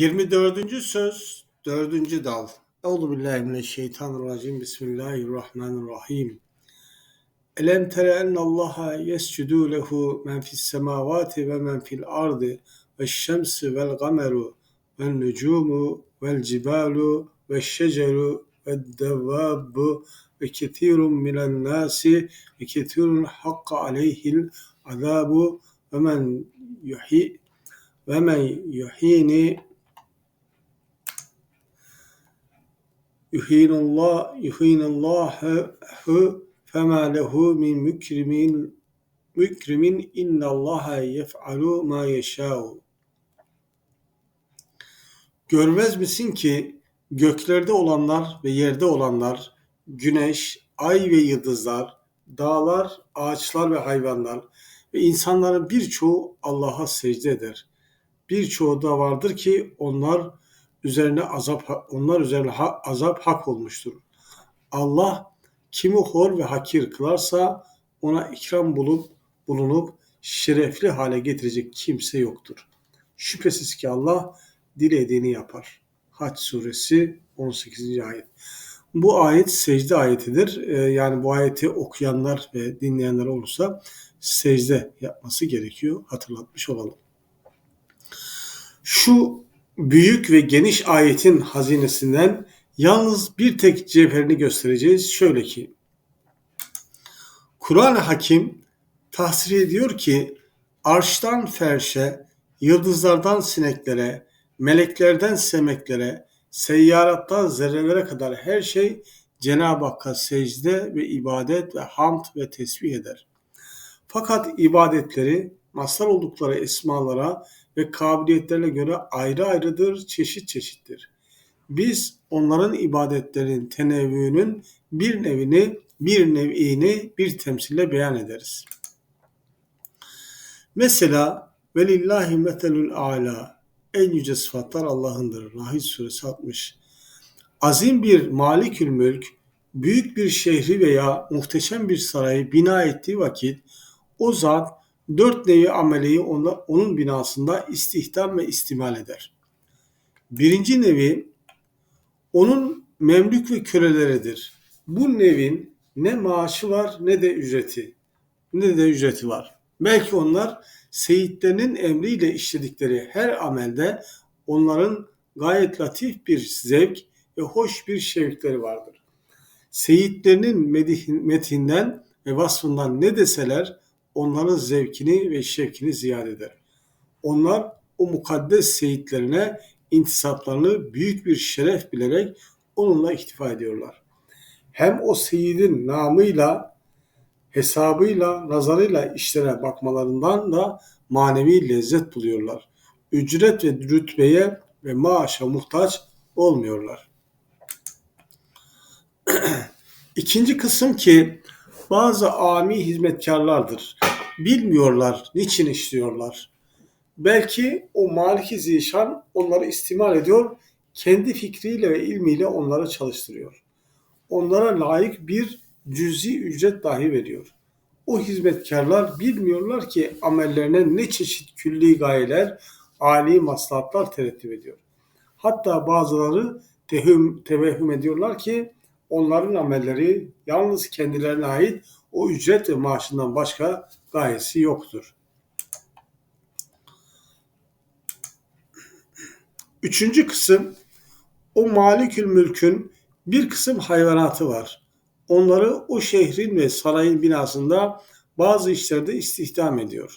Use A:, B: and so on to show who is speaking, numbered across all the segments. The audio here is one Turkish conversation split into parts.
A: 24. söz 4. dal. Euzubillahimineşşeytanirracim. Bismillahirrahmanirrahim. Elem tere ennallaha yescudu lehu men fis semavati ve men fil ardı ve şemsi vel gameru ve nucumu vel cibalu ve şeceru ve devvabu ve kethirun minen nasi ve kethirun hakka aleyhil azabu ve men yuhi ve men yuhini yuhinullah yuhinullahu fema lehu min mükrimin mükrimin innallaha yef'alu ma yeşâ'u Görmez misin ki göklerde olanlar ve yerde olanlar, güneş, ay ve yıldızlar, dağlar, ağaçlar ve hayvanlar ve insanların birçoğu Allah'a secde eder. Birçoğu da vardır ki onlar üzerine azap onlar üzerine ha, azap hak olmuştur. Allah kimi hor ve hakir kılarsa ona ikram bulup bulunup şerefli hale getirecek kimse yoktur. Şüphesiz ki Allah dilediğini yapar. Haç suresi 18. ayet. Bu ayet secde ayetidir. Ee, yani bu ayeti okuyanlar ve dinleyenler olursa secde yapması gerekiyor. Hatırlatmış olalım. Şu büyük ve geniş ayetin hazinesinden yalnız bir tek cevherini göstereceğiz. Şöyle ki, Kur'an-ı Hakim tahsir ediyor ki arştan ferşe, yıldızlardan sineklere, meleklerden semeklere, seyyarattan zerrelere kadar her şey Cenab-ı Hakk'a secde ve ibadet ve hamd ve tesbih eder. Fakat ibadetleri mazhar oldukları esmalara ve kabiliyetlerine göre ayrı ayrıdır, çeşit çeşittir. Biz onların ibadetlerinin tenevvünün bir nevini, bir nev'ini bir temsille beyan ederiz. Mesela velillahi metelül ala en yüce sıfatlar Allah'ındır. Rahil suresi 60. Azim bir malikül mülk, büyük bir şehri veya muhteşem bir sarayı bina ettiği vakit o zat dört nevi ameleyi onda, onun binasında istihdam ve istimal eder. Birinci nevi onun memlük ve köleleridir. Bu nevin ne maaşı var ne de ücreti. Ne de ücreti var. Belki onlar seyitlerinin emriyle işledikleri her amelde onların gayet latif bir zevk ve hoş bir şevkleri vardır. Seyitlerinin metinden ve vasfından ne deseler onların zevkini ve şevkini ziyade eder. Onlar o mukaddes seyitlerine intisaplarını büyük bir şeref bilerek onunla ihtifa ediyorlar. Hem o seyidin namıyla, hesabıyla, nazarıyla işlere bakmalarından da manevi lezzet buluyorlar. Ücret ve rütbeye ve maaşa muhtaç olmuyorlar. İkinci kısım ki bazı ami hizmetkarlardır. Bilmiyorlar niçin işliyorlar. Belki o Maliki Zişan onları istimal ediyor, kendi fikriyle ve ilmiyle onları çalıştırıyor. Onlara layık bir cüzi ücret dahi veriyor. O hizmetkarlar bilmiyorlar ki amellerine ne çeşit külli gayeler, âli maslahatlar terettüp ediyor. Hatta bazıları tehüm, tevehüm ediyorlar ki onların amelleri yalnız kendilerine ait o ücret ve maaşından başka gayesi yoktur. Üçüncü kısım o malikül mülkün bir kısım hayvanatı var. Onları o şehrin ve sarayın binasında bazı işlerde istihdam ediyor.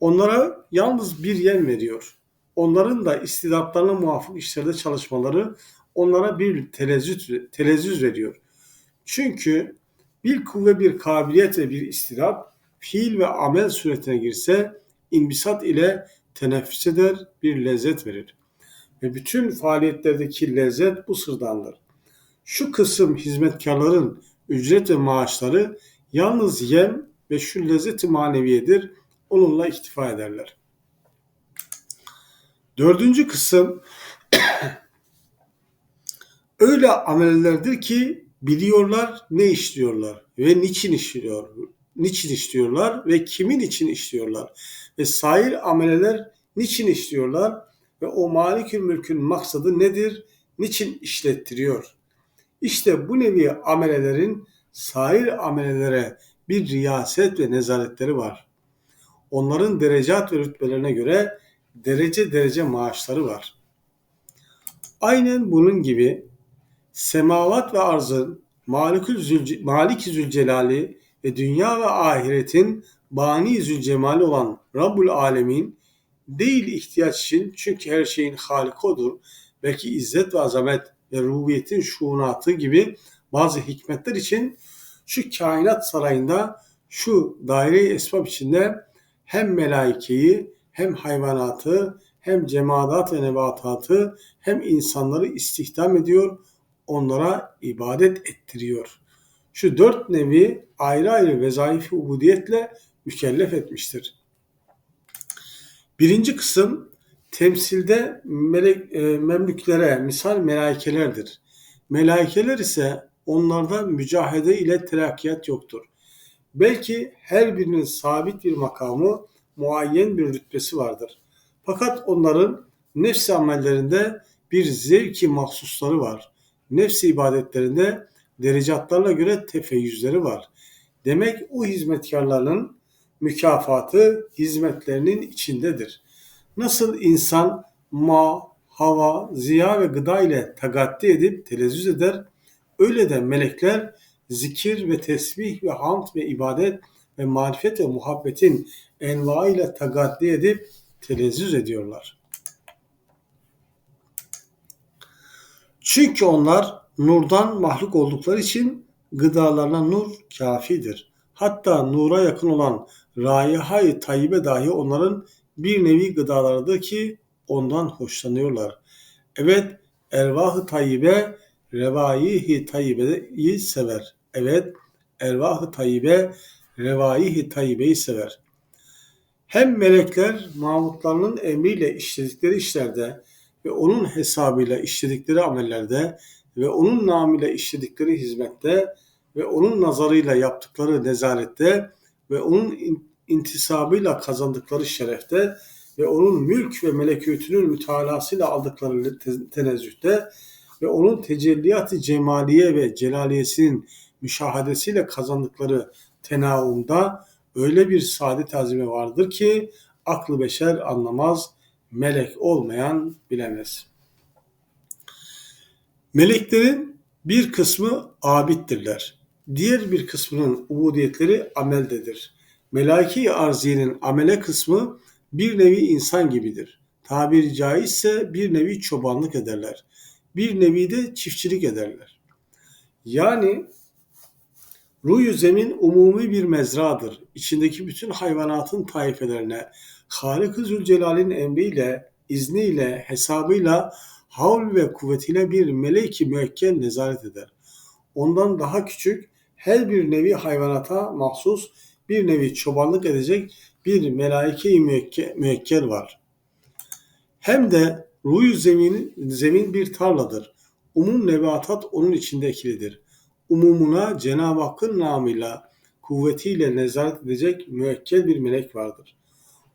A: Onlara yalnız bir yen veriyor. Onların da istidatlarına muvafık işlerde çalışmaları onlara bir telezzüz, telezzüz veriyor. Çünkü bir kuvve bir kabiliyet ve bir istidat fiil ve amel suretine girse inbisat ile teneffüs eder, bir lezzet verir. Ve bütün faaliyetlerdeki lezzet bu sırdandır. Şu kısım hizmetkarların ücret ve maaşları yalnız yem ve şu lezzeti maneviyedir. Onunla iktifa ederler. Dördüncü kısım öyle amellerdir ki biliyorlar ne işliyorlar ve niçin işliyor, niçin işliyorlar ve kimin için işliyorlar ve sair ameleler niçin işliyorlar ve o malikül mülkün maksadı nedir, niçin işlettiriyor? İşte bu nevi amelelerin sair amelelere bir riyaset ve nezaretleri var. Onların derecat ve rütbelerine göre derece derece maaşları var. Aynen bunun gibi semavat ve arzın Malikül Zülce, Zülcelali ve dünya ve ahiretin Bani Zülcemali olan Rabbul Alemin değil ihtiyaç için çünkü her şeyin Halik odur. Belki izzet ve azamet ve rubiyetin şuunatı gibi bazı hikmetler için şu kainat sarayında şu daire-i esbab içinde hem melaikeyi hem hayvanatı hem cemaat ve nebatatı hem insanları istihdam ediyor, onlara ibadet ettiriyor. Şu dört nevi ayrı ayrı vezaifi ubudiyetle mükellef etmiştir. Birinci kısım temsilde melek, e, memlüklere misal melaikelerdir. Melaikeler ise onlarda mücahede ile terakkiyat yoktur. Belki her birinin sabit bir makamı, muayyen bir rütbesi vardır. Fakat onların nefsi amellerinde bir zevki mahsusları var. Nefsi ibadetlerinde derecatlarla göre tefeyyüzleri var. Demek o hizmetkarların mükafatı hizmetlerinin içindedir. Nasıl insan ma, hava, ziya ve gıda ile tagaddi edip telezzüz eder, öyle de melekler zikir ve tesbih ve hamd ve ibadet ve marifet ve muhabbetin envaıyla tagaddi edip telezzüz ediyorlar. Çünkü onlar nurdan mahluk oldukları için gıdalarına nur kafidir. Hatta nura yakın olan raihay tayyibe dahi onların bir nevi gıdalarıdır ki ondan hoşlanıyorlar. Evet, ervah-ı tayyibe revaihi tayyibeyi sever. Evet, ervah-ı tayyibe revaihi tayyibeyi sever. Hem melekler mamutlarının emriyle işledikleri işlerde ve onun hesabıyla işledikleri amellerde ve onun namıyla işledikleri hizmette ve onun nazarıyla yaptıkları nezarette ve onun intisabıyla kazandıkları şerefte ve onun mülk ve melekutünün mütalasıyla aldıkları tenezzühte ve onun tecelliyat-ı cemaliye ve celaliyesinin müşahadesiyle kazandıkları tenaumda öyle bir saadet azime vardır ki aklı beşer anlamaz, melek olmayan bilemez. Meleklerin bir kısmı abittirler. Diğer bir kısmının ubudiyetleri ameldedir. Melaiki arziyenin amele kısmı bir nevi insan gibidir. Tabiri caizse bir nevi çobanlık ederler. Bir nevi de çiftçilik ederler. Yani Ruyu zemin umumi bir mezradır. İçindeki bütün hayvanatın taifelerine Halik-ı Zülcelal'in emriyle, izniyle, hesabıyla, havl ve kuvvetiyle bir melek-i müekkel nezaret eder. Ondan daha küçük her bir nevi hayvanata mahsus bir nevi çobanlık edecek bir melaike-i müekkel var. Hem de ruyu zemin, zemin bir tarladır. Umum nebatat onun içinde ekilidir umumuna Cenab-ı Hakk'ın namıyla, kuvvetiyle nezaret edecek müekkel bir melek vardır.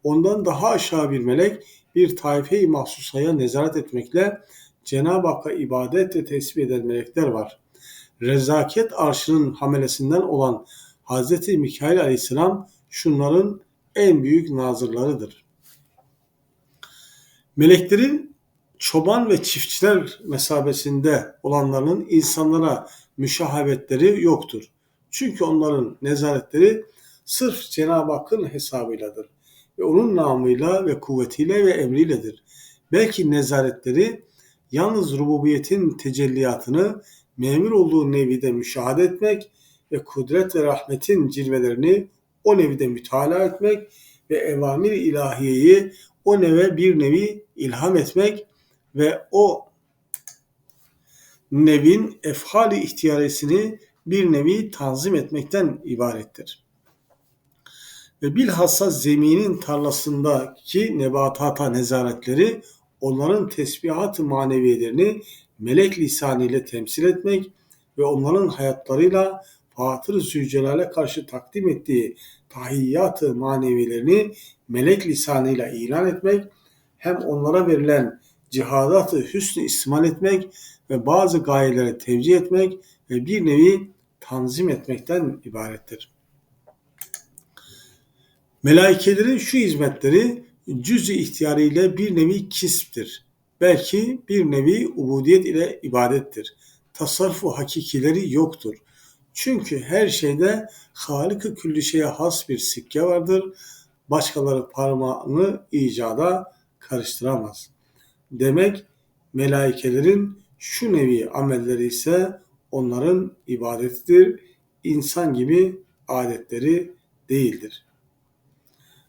A: Ondan daha aşağı bir melek bir taife-i mahsusaya nezaret etmekle Cenab-ı Hakk'a ibadet ve tesbih eden melekler var. Rezaket arşının hamelesinden olan Hz. Mikail aleyhisselam şunların en büyük nazırlarıdır. Meleklerin çoban ve çiftçiler mesabesinde olanların insanlara müşahabetleri yoktur. Çünkü onların nezaretleri sırf Cenab-ı Hakk'ın hesabıyladır. Ve onun namıyla ve kuvvetiyle ve emriyledir. Belki nezaretleri yalnız rububiyetin tecelliyatını memur olduğu nevide müşahede etmek ve kudret ve rahmetin cilvelerini o nevide mütalaa etmek ve evamir ilahiyeyi o neve bir nevi ilham etmek ve o nevin efhali ihtiyaresini bir nevi tanzim etmekten ibarettir. Ve bilhassa zeminin tarlasındaki nebatata nezaretleri onların tesbihat-ı maneviyelerini melek lisanıyla temsil etmek ve onların hayatlarıyla Fatır-ı Zülcelal'e karşı takdim ettiği tahiyyat-ı manevilerini melek lisanıyla ilan etmek hem onlara verilen cihadatı hüsnü istimal etmek ve bazı gayelere tevcih etmek ve bir nevi tanzim etmekten ibarettir. Melaikelerin şu hizmetleri cüz-i ihtiyarıyla bir nevi kisptir. Belki bir nevi ubudiyet ile ibadettir. Tasarrufu hakikileri yoktur. Çünkü her şeyde Halık-ı Külli şeye has bir sikke vardır. Başkaları parmağını icada karıştıramaz. Demek melaikelerin şu nevi amelleri ise onların ibadetidir. İnsan gibi adetleri değildir.